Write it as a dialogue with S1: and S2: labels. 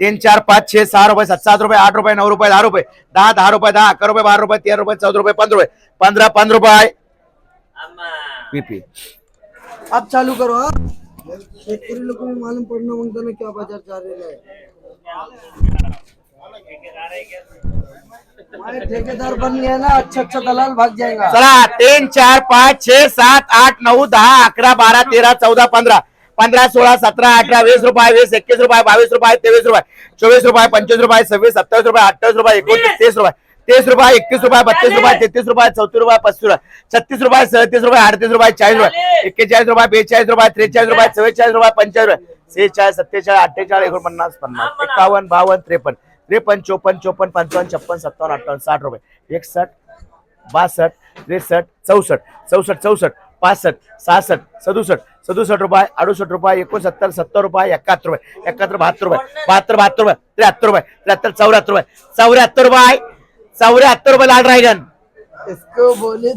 S1: तीन चार पाच छह सहा रुपये सात सात रुपये आठ रुपये नऊ रुपये दहा रुपये दहा दहा रुपये दहा अकरा रुपये बारा रुपये तेरा रुपये चौदा रुपये पंधरा रुपये पंधरा पंधरा रुपये. पीपी.
S2: अब चालू करो हाँ? शेतकरी लोगों को मालूम पड़ना माँगता ना क्या बाज़ार जा रहे हैं। ठेकेदार बन गया ना अच्छा अच्छा दलाल भाग जाएगा।
S1: चला तीन चार पाच छह सात आठ नौ दहा अकरा बारा तेरा चौदह पंधरा पंधरा सोळा सतरा अठरा वीस रुपये वीस एकवीस रुपये बावीस रुपये तेवीस रुपये चोवीस रुपये पंचवीस रुपये सव्वीस सत्तावीस रुपये अठ्ठावीस रुपये एकोणतीस तीस रुपये तीस रुपये एकतीस रुपये बत्तीस रुपये तेहतीस रुपये चौतीस रुपये पस्तीस रुपये छत्तीस रुपये सदतीस रुपये अडतीस रुपये चाळीस रुपये एक्केचाळीस रुपये बेचाळीस रुपये त्रेचाळीस रुपये चव्वेचाळीस रुपये पंचेचाळीस रुपये सेहेचाळीस सत्तेचाळीस अठ्ठेचाळीस एकोणपन्नास पन्नास एकावन्न बावन्न त्रेपन्न त्रेपन्न चोपन्न चोपन्न पंचावन्न छप्पन सत्तावन्न अठ्ठावन्न साठ रुपये एकसष्ट बासष्ट त्रेसष्ट चौसष्ट चौसष्ट चौसष्ट. पासष्ट सहासष्ट सदुसष्ट सदुसष्ट रुपये अडुसष्ट रुपये एकोणसत्तर सत्तर रुपये एकाहत्तर रुपये एकाहत्तर बहात्तर रुपये बहात्तर बहात्तर रुपये त्र्याहत्तर रुपये त्र्याहत्तर चौऱ्याहत्तर रुपये चौऱ्याहत्तर रुपये चौऱ्याहत्तर रुपये लाल ड्रॅगन
S2: इसको बोले